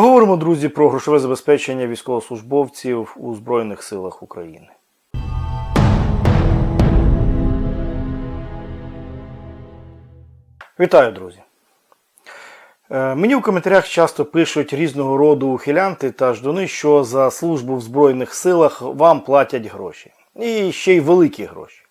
Поговоримо, друзі, про грошове забезпечення військовослужбовців у Збройних силах України. Вітаю, друзі! Е, Мені в коментарях часто пишуть різного роду ухилянти та ждуни, що за службу в Збройних силах вам платять гроші. І ще й великі гроші.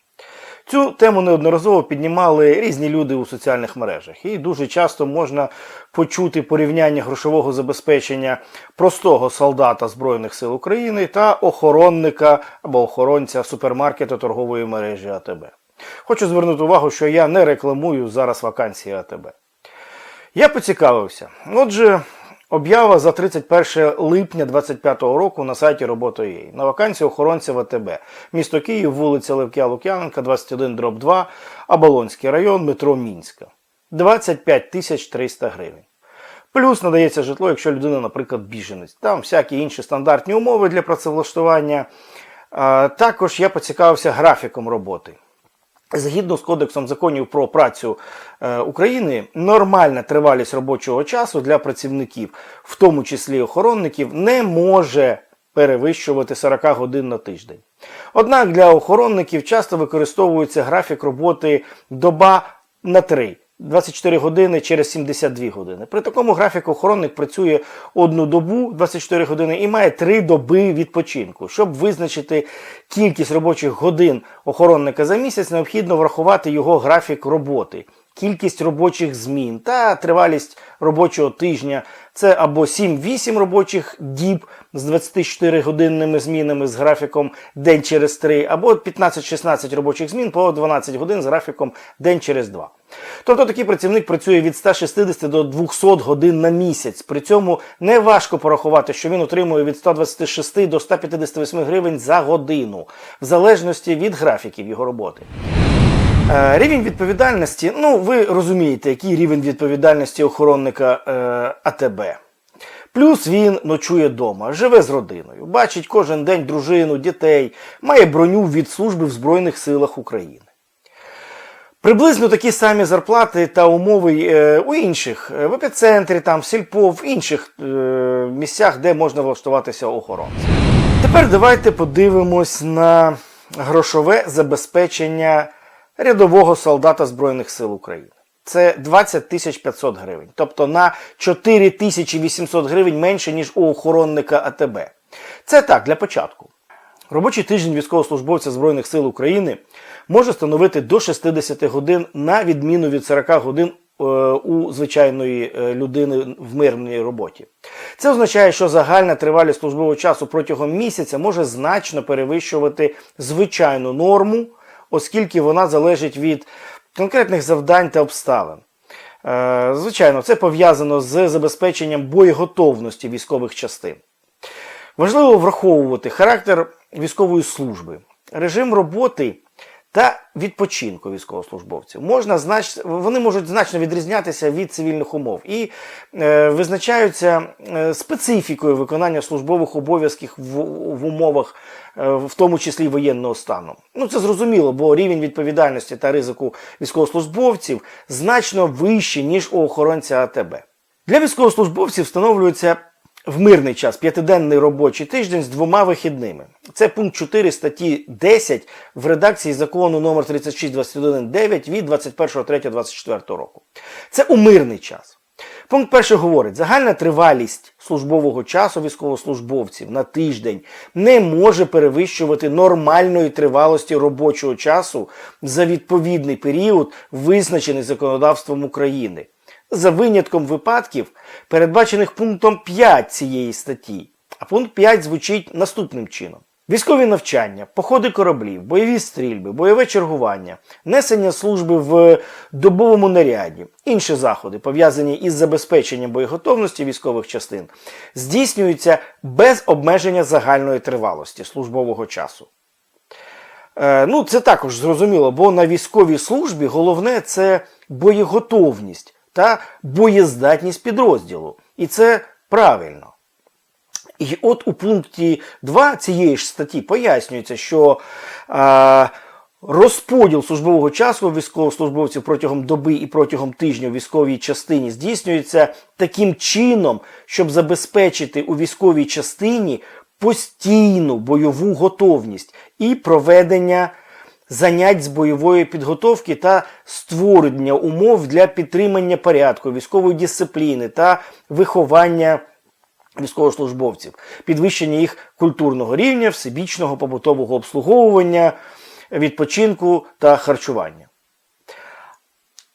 Цю тему неодноразово піднімали різні люди у соціальних мережах, і дуже часто можна почути порівняння грошового забезпечення простого солдата Збройних сил України та охоронника або охоронця супермаркету торгової мережі АТБ. Хочу звернути увагу, що я не рекламую зараз вакансії АТБ. Я поцікавився. Отже, об'ява за 31 липня 2025 року на сайті робота.ua. На вакансію охоронця в АТБ. Місто Київ, вулиця Левкя Лук'яненка, 21 дроб 2, Оболонський район, метро Мінська. 25 тисяч 300 гривень. Плюс надається житло, якщо людина, наприклад, біженець. Там всякі інші стандартні умови для працевлаштування. Також я поцікавився графіком роботи. Згідно з Кодексом законів про працю е, України, нормальна тривалість робочого часу для працівників, в тому числі охоронників, не може перевищувати 40 годин на тиждень. Однак для охоронників часто використовується графік роботи доба на 3. 24 години через 72 години. При такому графіку охоронник працює одну добу 24 години і має 3 доби відпочинку. Щоб визначити кількість робочих годин охоронника за місяць, необхідно врахувати його графік роботи, кількість робочих змін та тривалість робочого тижня. Це або 7-8 робочих діб з 24 годинними змінами з графіком день через 3, або 15-16 робочих змін по 12 годин з графіком день через 2. Тобто такий працівник працює від 160 до 200 годин на місяць. При цьому не важко порахувати, що він отримує від 126 до 158 гривень за годину, в залежності від графіків його роботи. Е, Рівень відповідальності, ну ви розумієте, який рівень відповідальності охоронника е, АТБ. Плюс він ночує вдома, живе з родиною, бачить кожен день дружину, дітей, має броню від служби в Збройних силах України. Приблизно такі самі зарплати та умови е, у інших е, в епіцентрі, там, в сільпо, в інших е, місцях, де можна влаштуватися охоронцем. Тепер давайте подивимось на грошове забезпечення рядового солдата Збройних сил України. Це 20 тисяч 500 гривень, тобто на 4 тисячі 800 гривень менше, ніж у охоронника АТБ. Це так, для початку. Робочий тиждень військовослужбовця Збройних сил України може становити до 60 годин на відміну від 40 годин е, у звичайної е, людини в мирній роботі. Це означає, що загальна тривалість службового часу протягом місяця може значно перевищувати звичайну норму, оскільки вона залежить від конкретних завдань та обставин. Е, Звичайно, це пов'язано з забезпеченням боєготовності військових частин. Важливо враховувати характер військової служби, режим роботи та відпочинку військовослужбовців. Можна знач... Вони можуть значно відрізнятися від цивільних умов і е, визначаються е, специфікою виконання службових обов'язків в, в умовах, е, в тому числі воєнного стану. Ну це зрозуміло, бо рівень відповідальності та ризику військовослужбовців значно вищий, ніж у охоронця АТБ. Для військовослужбовців встановлюється в мирний час п'ятиденний робочий тиждень з двома вихідними. Це пункт 4 статті 10 в редакції закону номер 3621.9 від 21.03.24 року. Це у мирний час. Пункт перший говорить, загальна тривалість службового часу військовослужбовців на тиждень не може перевищувати нормальної тривалості робочого часу за відповідний період, визначений законодавством України за винятком випадків, передбачених пунктом 5 цієї статті. А пункт 5 звучить наступним чином. Військові навчання, походи кораблів, бойові стрільби, бойове чергування, несення служби в добовому наряді, інші заходи, пов'язані із забезпеченням боєготовності військових частин, здійснюються без обмеження загальної тривалості службового часу. Е, ну, це також зрозуміло, бо на військовій службі головне це боєготовність та боєздатність підрозділу. І це правильно. І от у пункті 2 цієї ж статті пояснюється, що е, Розподіл службового часу військовослужбовців протягом доби і протягом тижня у військовій частині здійснюється таким чином, щоб забезпечити у військовій частині постійну бойову готовність і проведення занять з бойової підготовки та створення умов для підтримання порядку, військової дисципліни та виховання військовослужбовців, підвищення їх культурного рівня, всебічного побутового обслуговування, відпочинку та харчування.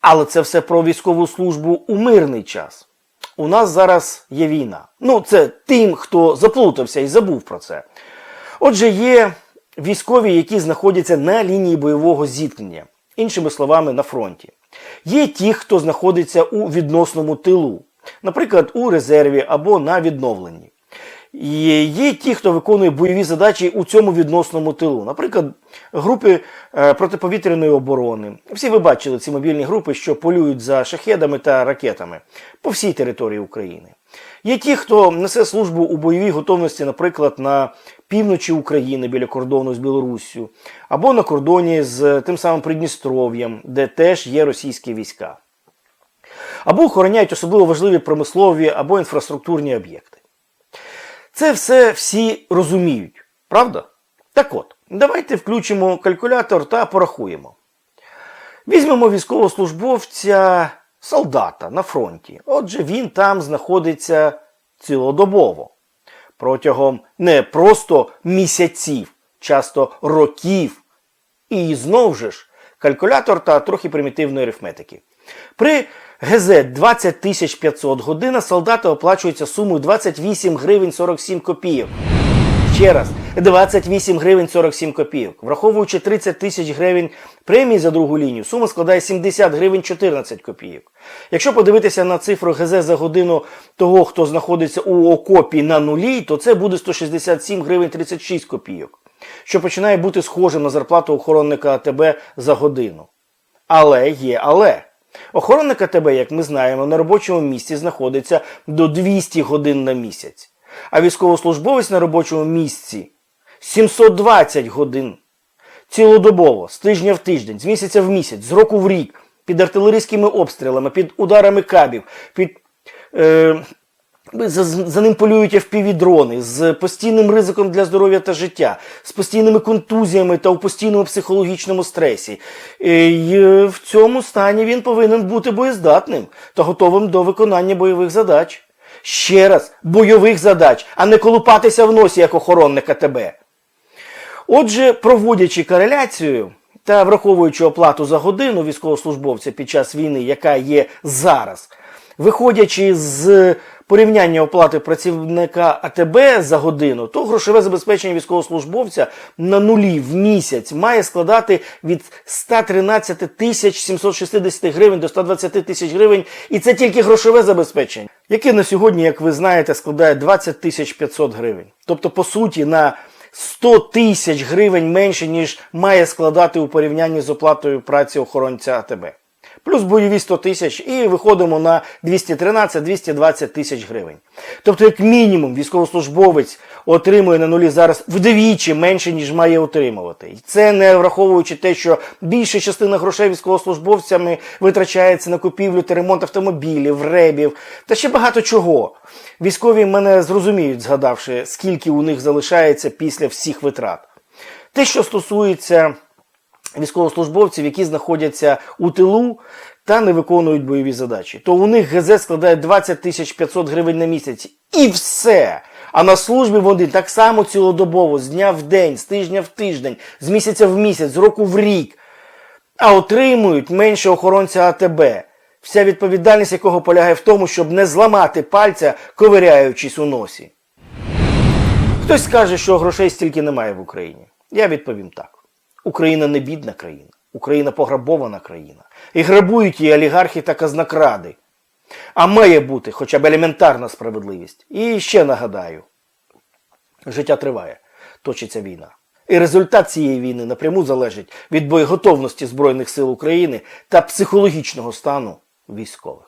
Але це все про військову службу у мирний час. У нас зараз є війна. Ну, це тим, хто заплутався і забув про це. Отже, є військові, які знаходяться на лінії бойового зіткнення, іншими словами, на фронті. Є ті, хто знаходиться у відносному тилу, наприклад, у резерві або на відновленні. Є ті, хто виконує бойові задачі у цьому відносному тилу, наприклад, групи е, протиповітряної оборони. Всі ви бачили ці мобільні групи, що полюють за шахедами та ракетами по всій території України. Є ті, хто несе службу у бойовій готовності, наприклад, на півночі України біля кордону з Білоруссю, або на кордоні з тим самим Придністров'ям, де теж є російські війська, або охороняють особливо важливі промислові або інфраструктурні об'єкти. Це все всі розуміють, правда? Так от, давайте включимо калькулятор та порахуємо. Візьмемо військовослужбовця солдата на фронті. Отже, він там знаходиться цілодобово. Протягом не просто місяців, часто років. І знову ж калькулятор та трохи примітивної арифметики. При ГЗ 20 500 година солдата оплачується сумою 28 гривень 47 копійок. Ще раз, 28 гривень 47 копійок. Враховуючи 30 тисяч гривень премії за другу лінію, сума складає 70 гривень 14 копійок. Якщо подивитися на цифру ГЗ за годину того, хто знаходиться у окопі на нулі, то це буде 167 гривень 36 копійок, що починає бути схожим на зарплату охоронника АТБ за годину. Але є але. Охоронник АТБ, як ми знаємо, на робочому місці знаходиться до 200 годин на місяць, а військовослужбовець на робочому місці 720 годин цілодобово, з тижня в тиждень, з місяця в місяць, з року в рік, під артилерійськими обстрілами, під ударами кабів, під. Е, за, за ним полюють FPV-дрони з постійним ризиком для здоров'я та життя, з постійними контузіями та у постійному психологічному стресі. І в цьому стані він повинен бути боєздатним та готовим до виконання бойових задач. Ще раз, бойових задач, а не колупатися в носі як охоронник АТБ. Отже, проводячи кореляцію та враховуючи оплату за годину військовослужбовця під час війни, яка є зараз, виходячи з порівняння оплати працівника АТБ за годину, то грошове забезпечення військовослужбовця на нулі в місяць має складати від 113 тисяч 760 гривень до 120 тисяч гривень, і це тільки грошове забезпечення, яке на сьогодні, як ви знаєте, складає 20 тисяч 500 гривень. Тобто, по суті, на 100 тисяч гривень менше, ніж має складати у порівнянні з оплатою праці охоронця АТБ. Плюс бойові 100 тисяч і виходимо на 213-220 тисяч гривень. Тобто, як мінімум, військовослужбовець отримує на нулі зараз вдвічі менше, ніж має отримувати. І це не враховуючи те, що більша частина грошей військовослужбовцями витрачається на купівлю та ремонт автомобілів, ребів та ще багато чого. Військові мене зрозуміють, згадавши, скільки у них залишається після всіх витрат. Те, що стосується військовослужбовців, які знаходяться у тилу та не виконують бойові задачі, то у них ГЗ складає 20 тисяч 500 гривень на місяць. І все. А на службі вони так само цілодобово, з дня в день, з тижня в тиждень, з місяця в місяць, з року в рік. А отримують менше охоронця АТБ, вся відповідальність якого полягає в тому, щоб не зламати пальця, ковиряючись у носі. Хтось скаже, що грошей стільки немає в Україні. Я відповім так. Україна не бідна країна, Україна пограбована країна. І грабують її олігархи та казнокради. А має бути хоча б елементарна справедливість. І ще нагадаю: життя триває, точиться війна. І результат цієї війни напряму залежить від боєготовності Збройних сил України та психологічного стану військових.